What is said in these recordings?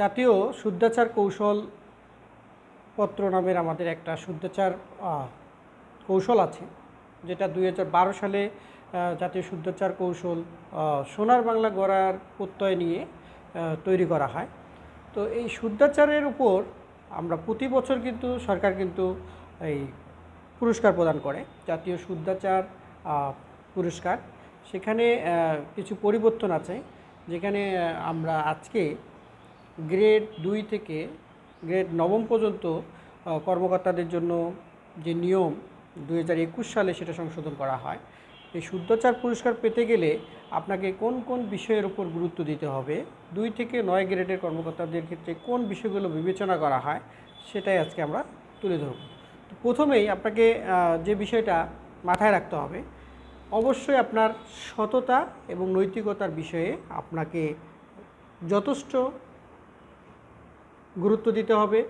জাতীয় শুদ্ধাচার কৌশল পত্র নামের আমাদের একটা শুদ্ধাচার কৌশল আছে, যেটা দু হাজার বারো সালে জাতীয় শুদ্ধাচার কৌশল সোনার বাংলা গড়ার প্রত্যয় নিয়ে তৈরি করা হয়। তো এই শুদ্ধাচারের উপর আমরা প্রতি বছর কিন্তু সরকার কিন্তু এই পুরস্কার প্রদান করে, জাতীয় শুদ্ধাচার পুরস্কার। সেখানে কিছু পরিবর্তন আছে, যেখানে আমরা আজকে গ্রেড দুই থেকে গ্রেড নবম পর্যন্ত কর্মকর্তাদের জন্য যে নিয়ম দু হাজার একুশ সালে সেটা সংশোধন করা হয়। এই শুদ্ধাচার পুরস্কার পেতে গেলে আপনাকে কোন কোন বিষয়ের উপর গুরুত্ব দিতে হবে, দুই থেকে নয় গ্রেডের কর্মকর্তাদের ক্ষেত্রে কোন বিষয়গুলো বিবেচনা করা হয়, সেটাই আজকে আমরা তুলে ধরব। তো প্রথমেই আপনাকে যে বিষয়টা মাথায় রাখতে হবে, অবশ্যই আপনার সততা এবং নৈতিকতার বিষয়ে আপনাকে যথেষ্ট গুরুত্ব দিতে হবে।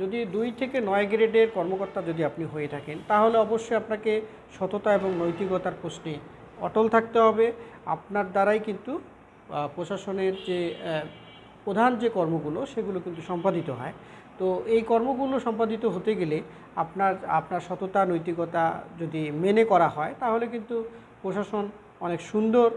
যদি দুই থেকে নয় গ্রেডের কর্মকর্তা যদি আপনি হয়ে থাকেন, তাহলে অবশ্যই আপনাকে সততা এবং নৈতিকতার প্রশ্নে অটল থাকতে হবে। আপনার দ্বারাই কিন্তু প্রশাসনের যে প্রধান যে কর্মগুলো, সেগুলো কিন্তু সম্পাদিত হয়। তো এই কর্মগুলো সম্পাদিত হতে গেলে আপনার আপনার সততা, নৈতিকতা যদি মেনে করা হয়, তাহলে কিন্তু প্রশাসন অনেক সুন্দর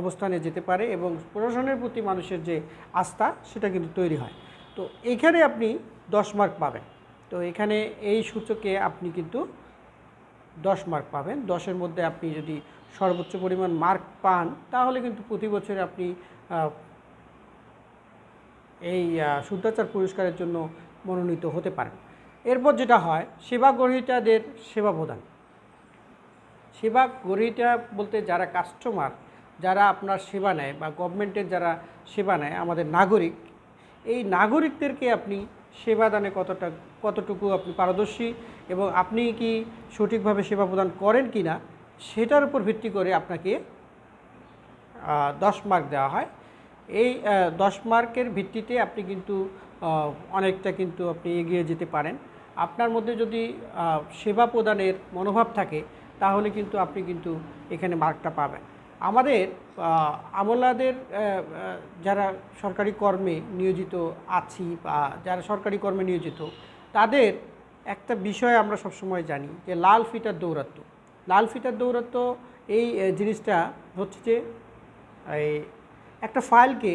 অবস্থানে যেতে পারে এবং প্রশাসনের প্রতি মানুষের যে আস্থা, সেটা কিন্তু তৈরি হয়। তো এখানে আপনি দশ মার্ক পাবেন। তো এখানে এই সূচকে আপনি কিন্তু দশ মার্ক পাবেন। দশের মধ্যে আপনি যদি সর্বোচ্চ পরিমাণ মার্ক পান, তাহলে কিন্তু প্রতি বছরে আপনি এই শুদ্ধাচার পুরস্কারের জন্য মনোনীত হতে পারেন। এরপর যেটা হয়, সেবা গ্রহীতাদের সেবা প্রদান। সেবা গ্রহীতা বলতে যারা কাস্টমার যারা আপনার সেবা নেয় বা গভর্নমেন্টের যারা সেবা নেয়, আমাদের নাগরিক এই নাগরিকদেরকে আপনি সেবা দানে কতটা, কতটুকু আপনি পারদর্শী এবং আপনি কি সঠিকভাবে সেবা প্রদান করেন কি না, সেটার উপর ভিত্তি করে আপনাকে দশ মার্ক দেওয়া হয়। এই দশ মার্কের ভিত্তিতে আপনি কিন্তু অনেকটা কিন্তু আপনি এগিয়ে যেতে পারেন। আপনার মধ্যে যদি সেবা প্রদানের মনোভাব থাকে, তাহলে কিন্তু আপনি কিন্তু এখানে মার্কটা পাবেন। আমাদের আমলাদের যারা সরকারি কর্মে নিয়োজিত আছি বা যারা সরকারি কর্মে নিয়োজিত, তাদের একটা বিষয় আমরা সবসময় জানি যে লাল ফিটার দৌরাত্ম্য। লাল ফিটার দৌরাত্ম্য এই জিনিসটা হচ্ছে যে, এই একটা ফাইলকে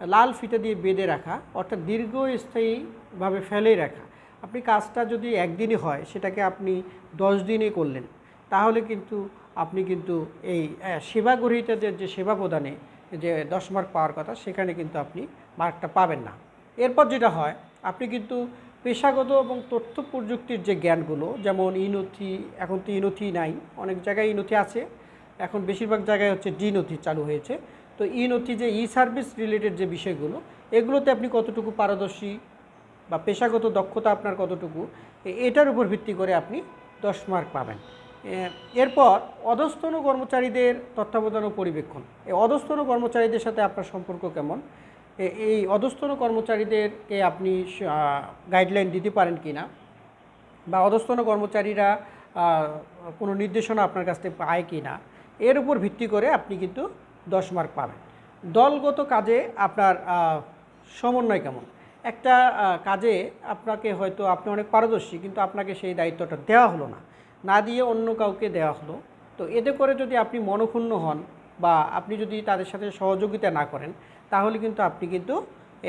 লাল ফিটা দিয়ে বেঁধে রাখা, অর্থাৎ দীর্ঘস্থায়ীভাবে ফেলে রাখা। আপনি কাজটা যদি একদিনে হয়, সেটাকে আপনি দশ দিনে করলেন তাহলে কিন্তু আপনি কিন্তু এই সেবা গ্রহীতাদের যে সেবা প্রদানে যে দশ মার্ক পাওয়ার কথা, সেখানে কিন্তু আপনি মার্কটা পাবেন না। এরপর যেটা হয়, আপনি কিন্তু পেশাগত এবং তথ্য প্রযুক্তির যে জ্ঞানগুলো, যেমন ইনথি, এখন তো ইনথি নাই, অনেক জায়গায় ইনথি আছে, এখন বেশিরভাগ জায়গায় হচ্ছে ডি নথি চালু হয়েছে। তো ই নথি যে ই সার্ভিস রিলেটেড যে বিষয়গুলো, এগুলোতে আপনি কতটুকু পারদর্শী বা পেশাগত দক্ষতা আপনার কতটুকু এটার উপর ভিত্তি করে আপনি দশ মার্ক পাবেন। এরপর অধস্তন কর্মচারীদের তত্ত্বাবধান ও পরিবেক্ষণ। এই অধস্তন কর্মচারীদের সাথে আপনার সম্পর্ক কেমন? এই অধস্তন কর্মচারীদেরকে আপনি গাইডলাইন দিতে পারেন কি না বা অধস্তন কর্মচারীরা কোনো নির্দেশনা আপনার কাছ থেকে পায় কি না এর উপর ভিত্তি করে আপনি কিন্তু দশ মার্ক পাবেন। দলগত কাজে আপনার সমন্বয় কেমন? একটা কাজে আপনাকে হয়তো, আপনি অনেক পারদর্শী, কিন্তু আপনাকে সেই দায়িত্বটা দেওয়া হলো না। না দিয়ে অন্য কাউকে দেওয়া হলো। তো এতে করে যদি আপনি মনক্ষুণ্ণ হন বা আপনি যদি তাদের সাথে সহযোগিতা না করেন, তাহলে কিন্তু আপনি কিন্তু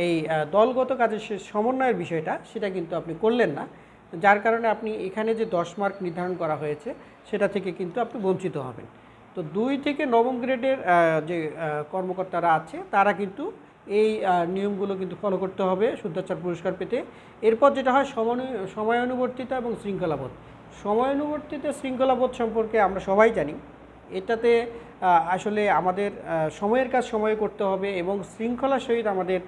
এই দলগত কাজের সে সমন্বয়ের বিষয়টা সেটা কিন্তু আপনি করলেন না। যার কারণে আপনি এখানে যে দশ মার্ক নির্ধারণ করা হয়েছে, সেটা থেকে কিন্তু আপনি বঞ্চিত হবেন। তো দুই থেকে নবম গ্রেডের যে কর্মকর্তারা আছে, তারা কিন্তু এই নিয়মগুলো কিন্তু ফলো করতে হবে শুদ্ধাচার পুরস্কার পেতে। এরপর যেটা হয় সময় সময়ানুবর্তিতা এবং শৃঙ্খলাবোধ। সময়ানুবর্তিতা শৃঙ্খলাবোধ সম্পর্কে আমরা সবাই জানি। এটাতে আসলে আমাদের সময়ের কাজ সময়ে করতে হবে এবং শৃঙ্খলার সহিত আমাদের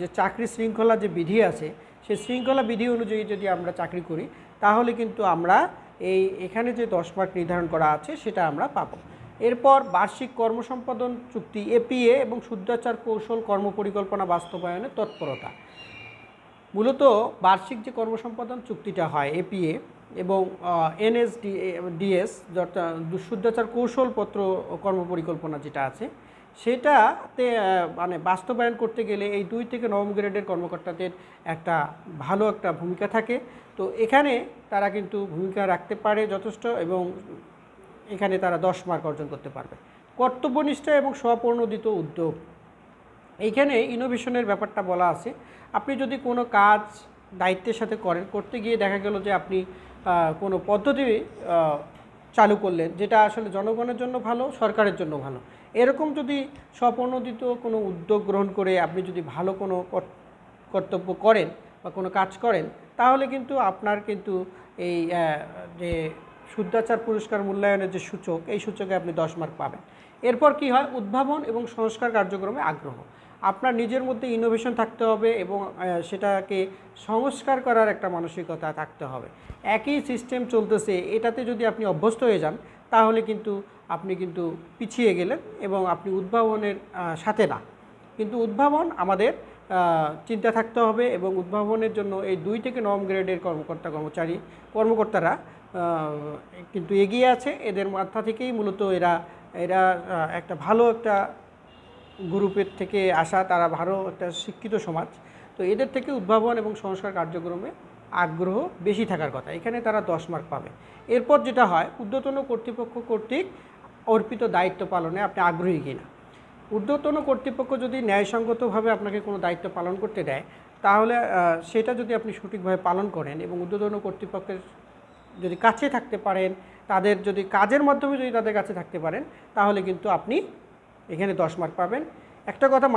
যে চাকরি শৃঙ্খলা যে বিধি আছে সেই শৃঙ্খলা বিধি অনুযায়ী যদি আমরা চাকরি করি, তাহলে কিন্তু আমরা এই এখানে যে দশ মার্ক নির্ধারণ করা আছে, সেটা আমরা পাবো। এরপর বার্ষিক কর্মসম্পাদন চুক্তি, এপিএ এবং শুদ্ধাচার কৌশল কর্মপরিকল্পনা বাস্তবায়নে তৎপরতা। মূলত বার্ষিক যে কর্মসম্পাদন চুক্তিটা হয় এপিএ এবং এনএসডি ডিএস শুদ্ধাচার কৌশলপত্র কর্মপরিকল্পনা যেটা আছে, সেটাতে মানে বাস্তবায়ন করতে গেলে এই দুই থেকে নবম গ্রেডের কর্মকর্তাদের একটা ভালো একটা ভূমিকা থাকে। তো এখানে তারা কিন্তু ভূমিকা রাখতে পারে যথেষ্ট এবং এখানে তারা দশ মার্ক অর্জন করতে পারবে। কর্তব্যনিষ্ঠা এবং স্বপ্রণোদিত উদ্যোগ এইখানে ইনোভেশনের ব্যাপারটা বলা আছে। আপনি যদি কোনো কাজ দায়িত্বের সাথে করেন, করতে গিয়ে দেখা গেল যে আপনি কোনো পদ্ধতি চালু করলেন, যেটা আসলে জনগণের জন্য ভালো, সরকারের জন্য ভালো। এরকম যদি স্বপ্রণোদিত কোনো উদ্যোগ গ্রহণ করে আপনি যদি ভালো কোনো কর- কর্তব্য করেন বা কোনো কাজ করেন, তাহলে কিন্তু আপনার কিন্তু এই যে শুদ্ধাচার পুরস্কার মূল্যায়নের যে সূচক, এই সূচকে আপনি দশ মার্ক পাবেন। এরপর কি হয়? উদ্ভাবন এবং সংস্কার কার্যক্রমে আগ্রহ। আপনার নিজের মধ্যে ইনোভেশন থাকতে হবে এবং সেটাকে সংস্কার করার একটা মানসিকতা থাকতে হবে। একই সিস্টেম চলতেছে, এটাতে যদি আপনি অভ্যস্ত হয়ে যান, তাহলে কিন্তু আপনি কিন্তু পিছিয়ে গেলেন এবং আপনি উদ্ভাবনের সাথে না। কিন্তু উদ্ভাবন আমাদের চিন্তা থাকতে হবে এবং উদ্ভাবনের জন্য এই দুই থেকে নবম গ্রেডের কর্মকর্তা কর্মচারী, কর্মকর্তারা কিন্তু এগিয়ে আছে। এদের মাথা থেকেই মূলত এরা এরা একটা ভালো একটা গ্রুপের থেকে আসা, তারা ভালো একটা শিক্ষিত সমাজ। তো এদের থেকে উদ্ভাবন এবং সংস্কার কার্যক্রমে আগ্রহ বেশি থাকার কথা। এখানে তারা দশ মার্ক পাবে। এরপর যেটা হয়, ঊর্ধ্বতন কর্তৃপক্ষ কর্তৃক অর্পিত দায়িত্ব পালনে আপনি আগ্রহী কিনা। ঊর্ধ্বতন কর্তৃপক্ষ যদি ন্যায়সঙ্গতভাবে আপনাকে কোনো দায়িত্ব পালন করতে দেয়, তাহলে সেটা যদি আপনি সঠিকভাবে পালন করেন এবং ঊর্ধ্বতন কর্তৃপক্ষের যদি কাছে থাকতে পারেন, তাদের যদি কাজের মাধ্যমে যদি তাদের কাছে থাকতে পারেন, তাহলে কিন্তু আপনি এখানে দশ মার্ক পাবেন। একটা কথা